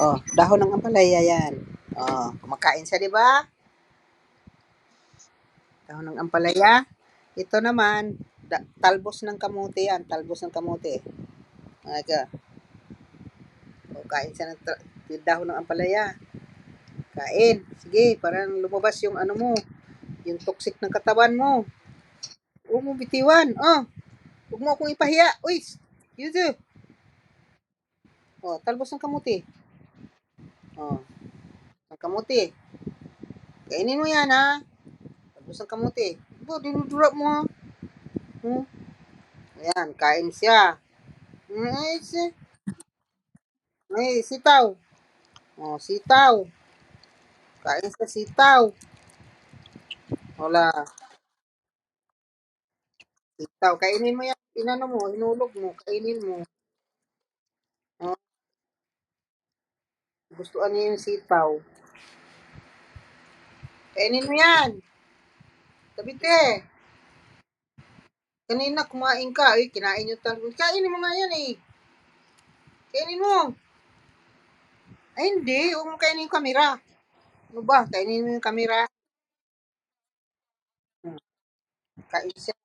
Oh, dahon ng ampalaya yan. Oh, kumakain siya, di ba? Dahon ng ampalaya. Ito naman, da- talbos ng kamuti yan. Talbos ng kamuti. Aga. O, kain siya ng tra- dahon ng ampalaya. Kain. Sige, parang lumabas yung ano mo. Yung toxic ng katawan mo. Huwag mo bitiwan. Oh. Huwag mo akong ipahiya. Uy, Yuzu. Oh, talbos ng kamuti. Oh. Ng kamuti. Kainin mo yan, ha? Talbos ng kamuti. Bo, dinudurap mo, ha? Hmm? Ayan, kain siya. Ay, si, ay, sitaw. Oh, sitaw. Kain sa sitaw. Wala. Sitaw. Kainin mo yan. Inano mo, hinulog mo. Kainin mo. Oh, gustuan niya yung sitaw. Kainin mo yan. Kabite. Kanina kumain ka. Ay, kinain yung talbos. Kainin mo nga yan eh. Kainin mo. Ay, hindi. Huwag mo kainin yung kamera. Ano ba? Kainin mo yung kamera. Hmm. Kain siya.